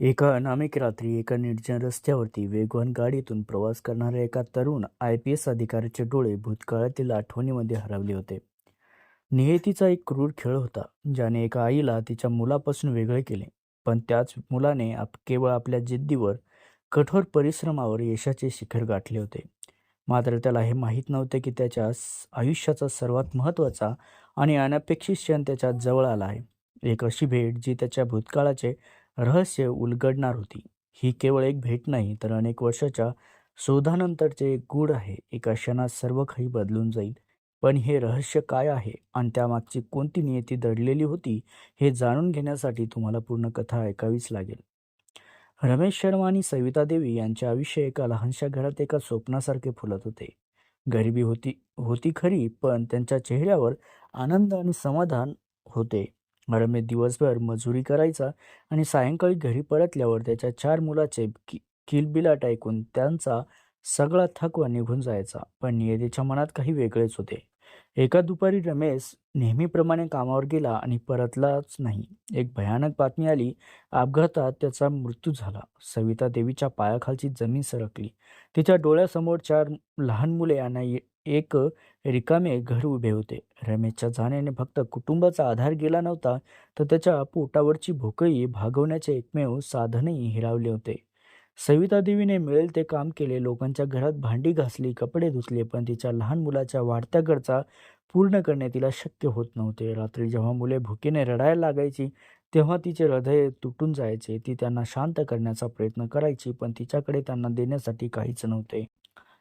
एका अनामिक रात्री एका निर्जन रस्त्यावरती वेगवान गाडीतून प्रवास करणाऱ्या एका तरुण आय पी एस अधिकाऱ्याचे डोळे भूतकाळातील आठवणीमध्ये हरवले होते. नियतीचा एक क्रूर खेळ होता ज्याने एका आईला तिच्या मुलापासून वेगळे केले पण त्याच मुलाने आप केवळ आपल्या जिद्दीवर कठोर परिश्रमावर यशाचे शिखर गाठले होते. मात्र त्याला हे माहीत नव्हते की त्याच्या आयुष्याचा सर्वात महत्त्वाचा आणि अनपेक्षित क्षण त्याच्याजवळ आला आहे. एक अशी भेट जी त्याच्या भूतकाळाचे रहस्य उलगडणार होती. ही केवळ एक भेट नाही तर अनेक वर्षाच्या शोधानंतरचे एक गूढ आहे. एका क्षणात सर्व काही बदलून जाईल. पण हे रहस्य काय आहे आणि त्यामागची कोणती नियती दडलेली होती हे जाणून घेण्यासाठी तुम्हाला पूर्ण कथा ऐकावीच लागेल. रमेश शर्मा आणि सविता देवी यांचे आयुष्य एका लहानशा घरात एका स्वप्नासारखे फुलत होते. गरिबी होती होती खरी पण त्यांच्या चेहऱ्यावर आनंद आणि समाधान होते. रमेश दिवसभर मजुरी करायचा आणि सायंकाळी घरी परतल्यावर त्याच्या चार मुलाचे कि किलबिलाट ऐकून त्यांचा सगळा थकवा निघून जायचा. पण नियतीच्या मनात काही वेगळेच होते. एका दुपारी रमेश नेहमीप्रमाणे कामावर गेला आणि परतलाच नाही. एक भयानक बातमी आली. अपघातात त्याचा मृत्यू झाला. सविता देवीच्या पायाखालची जमीन सरकली. तिच्या डोळ्यासमोर चार लहान मुले आणि एक रिकामे घर उभे होते. रमेशच्या जाण्याने फक्त कुटुंबाचा आधार गेला नव्हता तर त्याच्या पोटावरची भूकही भागवण्याचे एकमेव साधनही हिरावले होते. सविता देवीने मिळेल ते काम केले लोकांच्या घरात भांडी घासली कपडे धुतले पण तिच्या लहान मुलाच्या वाढत्या गरजा पूर्ण करणे तिला शक्य होत नव्हते. रात्री जेव्हा मुले भुकेने रडायला लागायची तेव्हा तिचे हृदय तुटून जायचे. ती त्यांना शांत करण्याचा प्रयत्न करायची पण तिच्याकडे त्यांना देण्यासाठी काहीच नव्हते.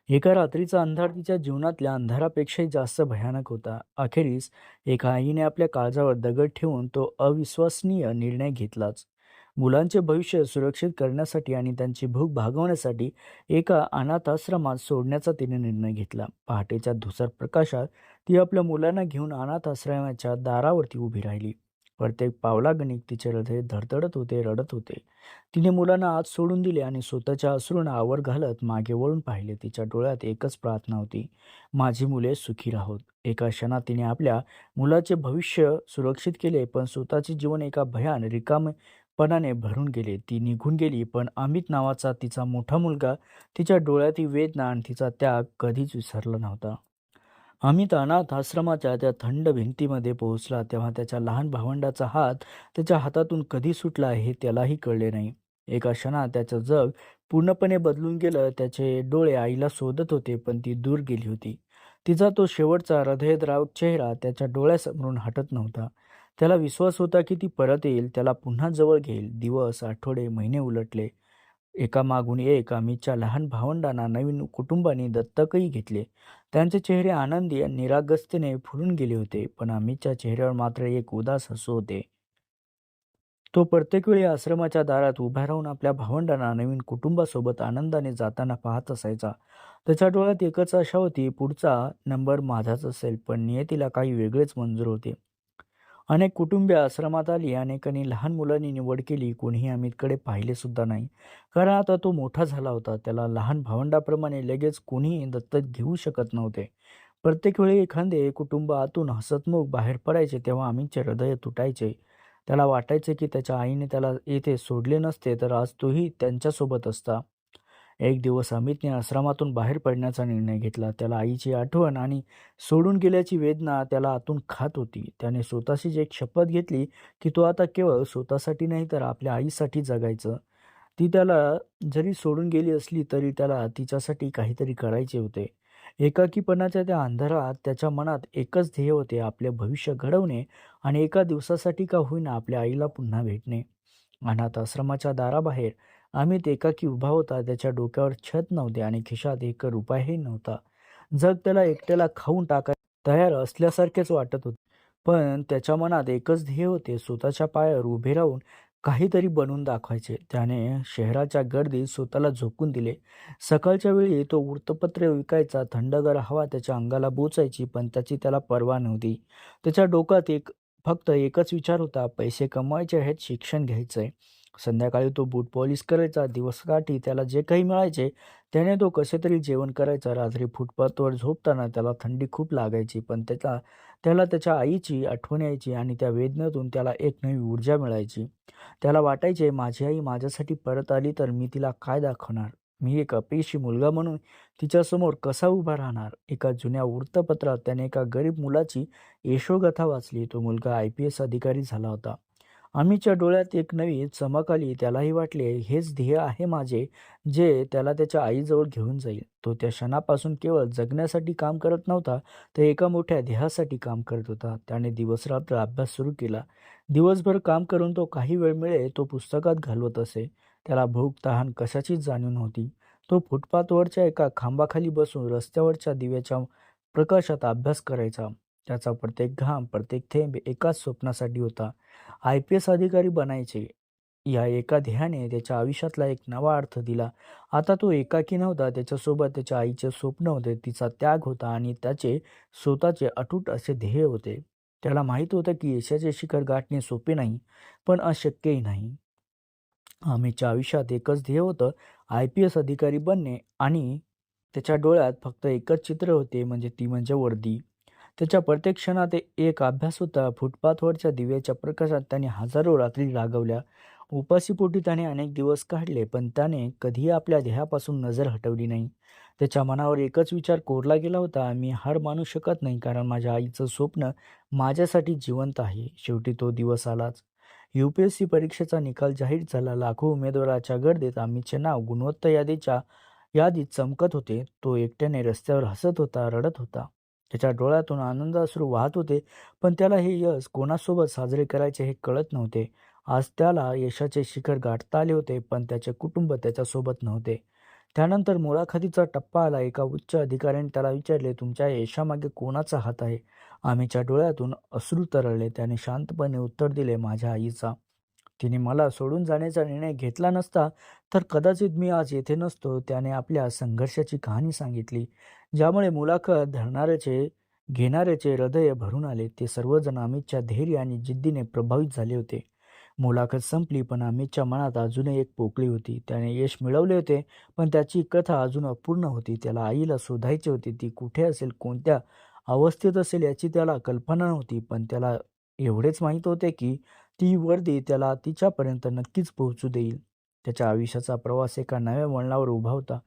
एका रात्रीचा अंधार तिच्या जीवनातल्या अंधारापेक्षाही जास्त भयानक होता. अखेरीस एका आईने आपल्या काळजावर दगड ठेवून तो अविश्वसनीय निर्णय घेतलाच. मुलांचे भविष्य सुरक्षित करण्यासाठी आणि त्यांची भूक भागवण्यासाठी एका अनाथाश्रमात सोडण्याचा तिने निर्णय घेतला. पहाटेच्या धुसर प्रकाशात ती आपल्या मुलांना घेऊन अनाथाश्रमाच्या दारावरती उभी राहिली. प्रत्येक पावलागणिक तिचे हृदय धडधडत होते रडत होते. तिने मुलांना आत सोडून दिले आणि स्वतःच्या अश्रूंना आवर घालत मागे वळून पाहिले. तिच्या डोळ्यात एकच प्रार्थना होती माझी मुले सुखी राहोत. एका क्षणात तिने आपल्या मुलाचे भविष्य सुरक्षित केले पण स्वतःचे जीवन एका भयान रिकामेपणाने भरून गेले. ती निघून गेली पण अमित नावाचा तिचा मोठा मुलगा तिच्या डोळ्यातील वेदना आणि तिचा त्याग कधीच विसरला नव्हता. अमित अनाथ आश्रमाच्या त्या थंड भिंतीमध्ये पोहोचला तेव्हा त्याच्या लहान भावंडाचा हात त्याच्या हातातून कधी सुटला हे त्यालाही कळले नाही. एका क्षणात त्याचं जग पूर्णपणे बदलून गेलं. त्याचे डोळे आईला शोधत होते पण ती दूर गेली होती. तिचा तो शेवटचा हृदयद्रावक चेहरा त्याच्या डोळ्यासमोरून हटत नव्हता. त्याला विश्वास होता की ती परत येईल त्याला पुन्हा जवळ घेईल. दिवस आठवडे महिने उलटले. एका मागून एक अमितच्या लहान भावंडांना नवीन कुटुंबाने दत्तकही घेतले. त्यांचे चेहरे आनंदी आणि निरागस्तीने फुलून गेले होते पण अमितच्या चेहऱ्यावर मात्र एक उदास हसू होते. तो प्रत्येक वेळी आश्रमाच्या दारात उभा राहून आपल्या भावंडांना नवीन कुटुंबासोबत आनंदाने जाताना पाहत असायचा. त्याच्या डोळ्यात एकच आशा होती पुढचा नंबर माझाच असेल पण नियतीला काही वेगळेच मंजूर होते. अनेक कुटुंबे आश्रमात आली अनेकांनी लहान मुलांनी निवड केली. कोणीही अमितकडे पाहिले सुद्धा नाही. कारण आता तो मोठा झाला होता. त्याला लहान भावंडाप्रमाणे लगेच कोणीही दत्तक घेऊ शकत नव्हते. प्रत्येक वेळी एखादे कुटुंब आतून हसतमुख बाहेर पडायचे तेव्हा अमितचे हृदय तुटायचे. त्याला वाटायचे की त्याच्या आईने त्याला येथे सोडले नसते तर आज तोही त्यांच्यासोबत असता. एक दिवस अमितने आश्रमातून बाहेर पडण्याचा निर्णय घेतला. त्याला आईची आठवण आणि सोडून गेल्याची वेदना त्याला आतून खात होती. त्याने स्वतःशीच एक शपथ घेतली की तो आता केवळ स्वतःसाठी नाही तर आपल्या आईसाठी जगायचं. ती त्याला जरी सोडून गेली असली तरी त्याला तिच्यासाठी काहीतरी करायचे होते. एकाकीपणाच्या त्या अंधारात त्याच्या मनात एकच ध्येय होते आपले भविष्य घडवणे आणि एका दिवसासाठी का होईना आपल्या आईला पुन्हा भेटणे. अनाथ आश्रमाच्या दाराबाहेर अमित एकाकी उभा होता त्याच्या डोक्यावर छत नव्हते आणि खिशात एक रुपयाही नव्हता. जग त्याला एकट्याला खाऊन टाकाय तयार असल्यासारखेच वाटत होते. पण त्याच्या मनात एकच ध्येय होते स्वतःच्या पायावर उभे राहून काहीतरी बनवून दाखवायचे. त्याने शहराच्या गर्दीत स्वतःला झोकून दिले. सकाळच्या वेळी तो वृत्तपत्र विकायचा थंडगार हवा त्याच्या अंगाला बोचायची पण त्याची त्याला पर्वा नव्हती. त्याच्या डोक्यात एक फक्त एकच विचार होता पैसे कमवायचे आहेत शिक्षण घ्यायचंय. संध्याकाळी तो बूट पॉलिश करायचा दिवसकाठी त्याला जे काही मिळायचे त्याने तो कसे तरी जेवण करायचा. रात्री फुटपाथवर झोपताना त्याला थंडी खूप लागायची पण त्याचा त्याला त्याच्या आईची आठवण यायची आणि त्या वेदनेतून त्याला एक नवी ऊर्जा मिळायची. त्याला वाटायचे माझी आई माझ्यासाठी परत आली तर मी तिला काय दाखवणार? मी एक अपयशी मुलगा म्हणून तिच्यासमोर कसा उभा राहणार? एका जुन्या वृत्तपत्रात त्याने एका गरीब मुलाची यशोगथा वाचली. तो मुलगा आय पी एस अधिकारी झाला होता. आम्हीच्या डोळ्यात एक नवी चमक आली. त्यालाही वाटले हेच ध्येय आहे माझे जे त्याला त्याच्या आईजवळ घेऊन जाईल. तो त्या क्षणापासून केवळ जगण्यासाठी काम करत नव्हता तर एका मोठ्या ध्येयासाठी काम करत होता. त्याने दिवसरात्र अभ्यास सुरू केला. दिवसभर काम करून तो काही वेळ मिळे तो पुस्तकात घालवत असे. त्याला भूक तहान कशाचीच जाणीव नव्हती. तो फुटपाथवरच्या एका खांबाखाली बसून रस्त्यावरच्या दिव्याच्या प्रकाशात अभ्यास करायचा. त्याचा प्रत्येक घाम प्रत्येक थेंब एकाच स्वप्नासाठी होता. आय पी एस अधिकारी बनायचे. या एका ध्येयाने त्याच्या आयुष्यातला एक नवा अर्थ दिला. आता तो एकाकी नव्हता त्याच्यासोबत त्याच्या आईचे स्वप्न होते तिचा त्याग होता आणि त्याचे स्वतःचे अटूट असे ध्येय होते. त्याला माहीत होतं की यशाचे शिखर गाठणे सोपे नाही पण अशक्यही नाही. आम्हीच्या आयुष्यात एकच ध्येय होतं आय पी एस अधिकारी बनणे आणि त्याच्या डोळ्यात फक्त एकच चित्र होते म्हणजे ती म्हणजे वर्दी. त्याच्या प्रत्येक क्षणात एक अभ्यास होता. फुटपाथवरच्या दिव्याच्या प्रकाशात त्याने हजारो रात्री रागवल्या. उपाशीपोटी त्याने अनेक दिवस काढले पण त्याने कधीही आपल्या ध्येयापासून नजर हटवली नाही. त्याच्या मनावर एकच विचार कोरला गेला होता मी हार मानू शकत नाही कारण माझ्या आईचं स्वप्न माझ्यासाठी जिवंत आहे. शेवटी तो दिवस आलाच. यू पी एस सी परीक्षेचा निकाल जाहीर झाला. लाखो उमेदवाराच्या गर्दीत आम्हीचे नाव गुणवत्ता यादीच्या यादीत चमकत होते. तो एकट्याने रस्त्यावर हसत होता रडत होता. त्याच्या डोळ्यातून आनंद अश्रू वाहत होते पण त्याला हे यश कोणासोबत साजरे करायचे हे कळत नव्हते. आज त्याला यशाचे शिखर गाठता आले होते पण त्याचे कुटुंब त्याच्यासोबत नव्हते. त्यानंतर मुलाखतीचा टप्पा आला. एका उच्च अधिकाऱ्याने त्याला विचारले तुमच्या यशामागे कोणाचा हात आहे? आम्हीच्या डोळ्यातून अश्रू तरळले. त्याने शांतपणे उत्तर दिले माझ्या आईचा. तिने मला सोडून जाण्याचा निर्णय घेतला नसता तर कदाचित मी आज येथे नसतो त्याने आपल्या संघर्षाची कहाणी सांगितली ज्यामुळे मुलाखत धरणाऱ्याचे घेणाऱ्याचे हृदय भरून आले. ते सर्वजण अमितच्या धैर्य आणि जिद्दीने प्रभावित झाले होते. मुलाखत संपली पण अमितच्या मनात अजूनही एक पोकळी होती. त्याने यश मिळवले होते पण त्याची कथा अजून अपूर्ण होती. त्याला आईला शोधायची होती ती कुठे असेल कोणत्या अवस्थेत असेल याची त्याला कल्पना नव्हती पण त्याला एवढेच माहीत होते की ती वर्दी त्याला तिच्यापर्यंत नक्कीच पोहोचू देईल. त्याच्या आयुष्याचा प्रवास एका नव्या वळणावर उभा होता.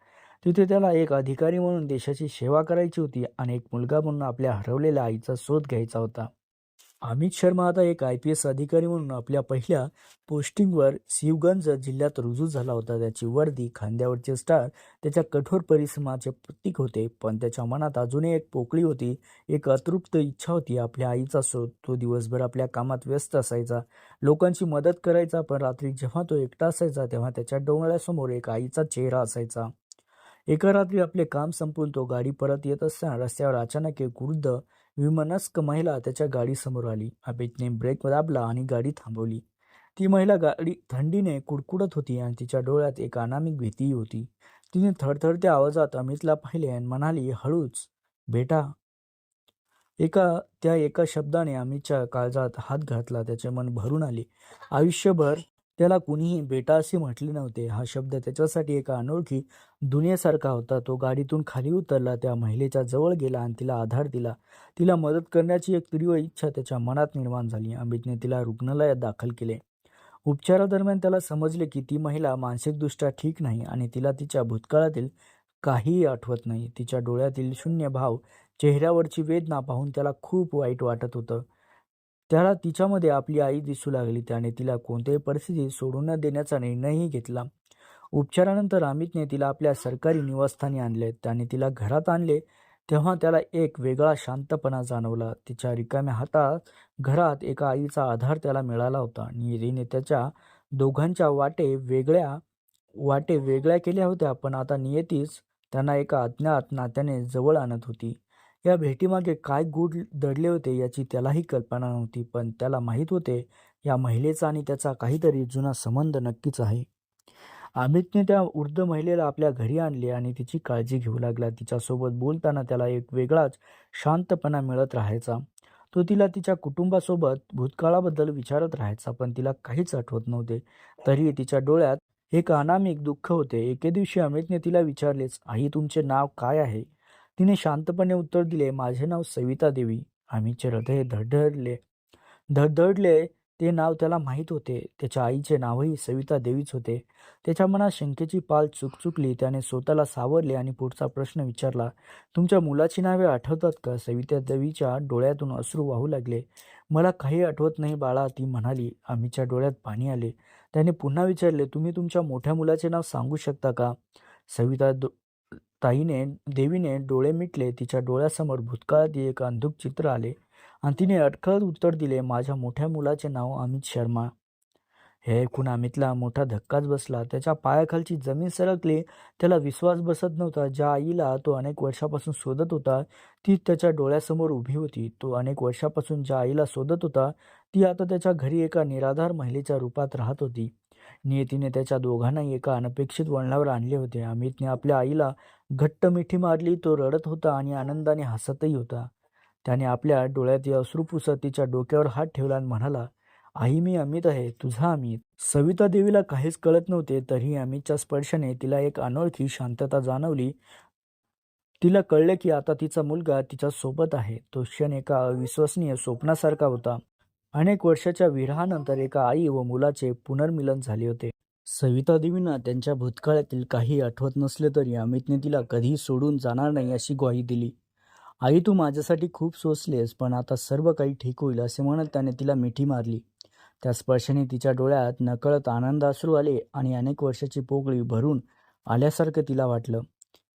तिथे त्याला एक अधिकारी म्हणून देशाची सेवा करायची होती आणि एक मुलगा म्हणून आपल्या हरवलेल्या आईचा शोध घ्यायचा होता. अमित शर्मा आता एक आय पी एस अधिकारी म्हणून आपल्या पहिल्या पोस्टिंगवर शिवगंज जिल्ह्यात रुजू झाला होता. त्याची वर्दी खांद्यावरचे स्टार त्याच्या कठोर परिश्रमाचे प्रतीक होते पण त्याच्या मनात अजूनही एक पोकळी होती एक अतृप्त इच्छा होती. आपल्या आईचा शोध तो दिवसभर आपल्या कामात व्यस्त असायचा. लोकांची मदत करायचा पण रात्री जेव्हा तो एकटा असायचा तेव्हा त्याच्या डोंगरासमोर एक आईचा चेहरा असायचा. एका रात्री आपले काम संपून तो गाडी परत येत असताना रस्त्यावर अचानक एक वृद्ध विमनस्क महिला त्याच्या गाडीसमोर आली. अमितने ब्रेक दाबला आणि गाडी थांबवली. ती महिला गाडी थंडीने कुडकुडत होती आणि तिच्या डोळ्यात एक अनामिक भीतीही होती. तिने थरथरत्या आवाजात अमितला पाहिले आणि म्हणाली हळूच बेटा. एका त्या एका शब्दाने अमितच्या काळजात हात घातला. त्याचे मन भरून आले. आयुष्यभर त्याला कुणीही बेटा असे म्हटले नव्हते. हा शब्द त्याच्यासाठी एका अनोळखी दुनियेसारखा होता. तो गाडीतून खाली उतरला त्या महिलेच्या जवळ गेला आणि तिला आधार दिला. तिला मदत करण्याची एक तीव्र इच्छा त्याच्या मनात निर्माण झाली. अमितने तिला रुग्णालयात दाखल केले. उपचारादरम्यान त्याला समजले की ती महिला मानसिकदृष्ट्या ठीक नाही आणि तिला तिच्या भूतकाळातील काहीही आठवत नाही. तिच्या डोळ्यातील शून्य भाव चेहऱ्यावरची वेदना पाहून त्याला खूप वाईट वाटत होतं. त्याला तिच्यामध्ये आपली आई दिसू लागली. त्याने तिला कोणत्याही परिस्थितीत सोडून न देण्याचा निर्णयही घेतला. उपचारानंतर अमितने तिला आपल्या सरकारी निवासस्थानी आणले. त्याने तिला घरात आणले. तेव्हा त्याला एक वेगळा शांतपणा जाणवला. तिच्या रिकाम्या हातात घरात एका आईचा आधार त्याला मिळाला होता. निधीने त्याच्या दोघांच्या वाटे वेगळ्या वाटे वेगळ्या केल्या होत्या. पण आता नियतीच त्यांना एका अज्ञात नात्याने जवळ आणत होती. या भेटीमागे काय गूढ दडले होते याची त्यालाही कल्पना नव्हती पण त्याला माहीत होते या महिलेचा आणि त्याचा काहीतरी जुना संबंध नक्कीच आहे. अमितने त्या वृद्ध महिलेला आपल्या घरी आणले आणि तिची काळजी घेऊ लागला. तिच्यासोबत बोलताना त्याला एक वेगळाच शांतपणा मिळत राहायचा. तो तिला तिच्या कुटुंबासोबत भूतकाळाबद्दल विचारत राहायचा पण तिला काहीच आठवत नव्हते. तरी तिच्या डोळ्यात एक अनामिक दुःख होते. एके दिवशी अमितने तिला विचारलेच आई तुमचे नाव काय आहे? तिने शांतपणे उत्तर दिले माझे नाव सविता देवी. आम्हीचे हृदय धडधडले. धडधडले ते नाव त्याला माहीत होते. त्याच्या आईचे नावही सविता देवीच होते. त्याच्या मनात शंकेची पाल चुकचुकली त्याने स्वतःला सावरले आणि पुढचा प्रश्न विचारला तुमच्या मुलाची नावे आठवतात का? सविता देवीच्या डोळ्यातून अश्रू वाहू लागले. मला काही आठवत नाही बाळा ती म्हणाली. आम्हीच्या डोळ्यात पाणी आले. त्याने पुन्हा विचारले तुम्ही तुमच्या मोठ्या मुलाचे नाव सांगू शकता का? सविता दो ताईने देवीने डोळे मिटले तिच्या डोळ्यासमोर भूतकाळात एक अंधुक चित्र आले आणि तिने अटकळत उत्तर दिले माझ्या मोठ्या मुलाचे नाव अमित शर्मा. हे ऐकून अमितला मोठा धक्काच बसला. त्याच्या पायाखालची जमीन सरकली. त्याला विश्वास बसत नव्हता. ज्या आईला तो अनेक वर्षापासून शोधत होता ती त्याच्या डोळ्यासमोर उभी होती. तो अनेक वर्षापासून ज्या आईला शोधत होता ती आता त्याच्या घरी एका निराधार महिलेच्या रूपात राहत होती. नियतीने त्याच्या दोघांनाही एका अनपेक्षित वळणावर आणले होते. अमितने आपल्या आईला घट्ट मिठी मारली तो रडत होता आणि आनंदाने हसतही होता. त्याने आपल्या डोळ्यात अश्रू पुसत तिच्या डोक्यावर हात ठेवला आणि म्हणाला आई मी अमित आहे तुझा अमित. सविता देवीला काहीच कळत नव्हते तरीही अमितच्या स्पर्शाने तिला एक अनोळखी शांतता जाणवली. तिला कळले की आता तिचा मुलगा तिच्या सोबत आहे. तो क्षण एका अविश्वसनीय स्वप्नासारखा होता. अनेक वर्षाच्या विरहानंतर एका आई व मुलाचे पुनर्मिलन झाले होते. सविता देवींना त्यांच्या भूतकाळातील काही आठवत नसले तरी अमितने तिला कधीही सोडून जाणार नाही अशी ग्वाही दिली. आई तू माझ्यासाठी खूप सोचलेस पण आता सर्व काही ठीक होईल असे म्हणत त्याने तिला मिठी मारली. त्या स्पर्शाने तिच्या डोळ्यात नकळत आनंद अश्रू आले आणि अनेक वर्षाची पोकळी भरून आल्यासारखं तिला वाटलं.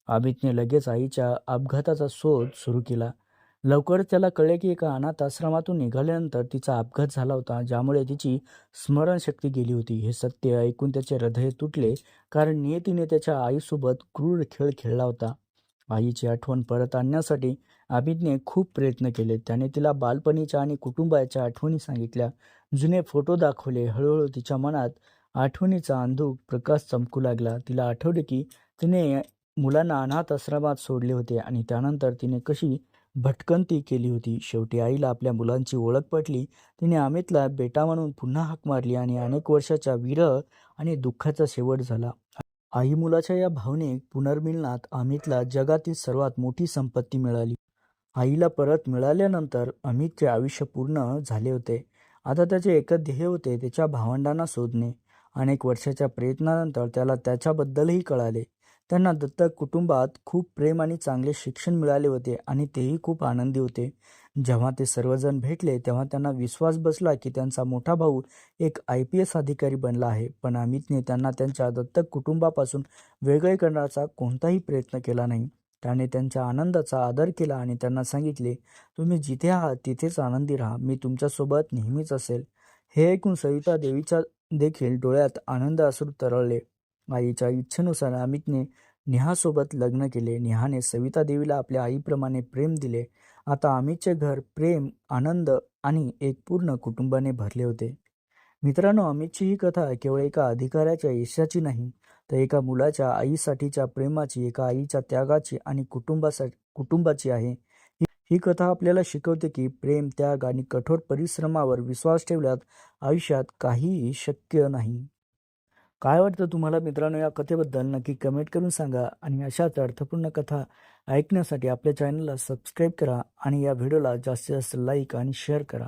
अमितने लगेच आईच्या अपघाताचा शोध सुरू केला. लवकर त्याला कळले की एका अनाथ आश्रमातून निघाल्यानंतर तिचा अपघात झाला होता ज्यामुळे तिची स्मरणशक्ती गेली होती. हे सत्य ऐकून त्याचे हृदय तुटले कारण नियतीने त्याच्या आईसोबत क्रूर खेळ खेळला होता. आईची आठवण परत आणण्यासाठी अमितने खूप प्रयत्न केले. त्याने तिला बालपणीच्या आणि कुटुंबाच्या आठवणी सांगितल्या. जुने फोटो दाखवले. हळूहळू तिच्या मनात आठवणीचा अंधूक प्रकाश चमकू लागला. तिला आठवले की तिने मुलांना अनाथ आश्रमात सोडले होते आणि त्यानंतर तिने कशी भटकंती केली होती. शेवटी आईला आपल्या मुलांची ओळख पटली. तिने अमितला बेटा म्हणून पुन्हा हाक मारली आणि अनेक वर्षाच्या विरह आणि दुःखाचा शेवट झाला. आई मुलाच्या या भावनिक पुनर्मिलनात अमितला जगातील सर्वात मोठी संपत्ती मिळाली. आईला परत मिळाल्यानंतर अमितचे आयुष्य पूर्ण झाले होते. आता त्याचे एकच ध्येय होते त्याच्या भावंडांना शोधणे. अनेक वर्षाच्या प्रयत्नानंतर त्याला त्याच्याबद्दलही कळाले. त्यांना दत्तक कुटुंबात खूप प्रेम आणि चांगले शिक्षण मिळाले होते आणि तेही खूप आनंदी होते. जेव्हा ते सर्वजण भेटले तेव्हा त्यांना विश्वास बसला की त्यांचा मोठा भाऊ एक आय पी एस अधिकारी बनला आहे. पण अमितने त्यांना त्यांच्या दत्तक कुटुंबापासून वेगळे करण्याचा कोणताही प्रयत्न केला नाही. त्याने त्यांच्या आनंदाचा आदर केला आणि त्यांना सांगितले तुम्ही जिथे आहात तिथेच आनंदी राहा. मी तुमच्यासोबत नेहमीच असेल. हे ऐकून सविता देवीच्या देखील डोळ्यात आनंद असून तरळले. आईच्या इच्छेनुसार अमितने नेहासोबत लग्न केले. नेहाने सविता देवीला आपल्या आईप्रमाणे प्रेम दिले. आता अमितचे घर प्रेम आनंद आणि एक पूर्ण कुटुंबाने भरले होते. मित्रांनो अमितची ही कथा केवळ एका अधिकाऱ्याच्या यशाची नाही तर एका मुलाच्या आईसाठीच्या प्रेमाची एका आईच्या त्यागाची आणि कुटुंबासाठी कुटुंबाची आहे. ही ही कथा आपल्याला शिकवते की प्रेम त्याग आणि कठोर परिश्रमावर विश्वास ठेवल्यात आयुष्यात काहीही शक्य नाही. काय वाटतं तुम्हाला मित्रांनो या कथेबद्दल? नक्की कमेंट करून सांगा आणि अशाच अर्थपूर्ण कथा ऐकण्यासाठी आपल्या चॅनलला सबस्क्राईब करा आणि या व्हिडिओला जास्तीत जास्त लाईक आणि शेअर करा.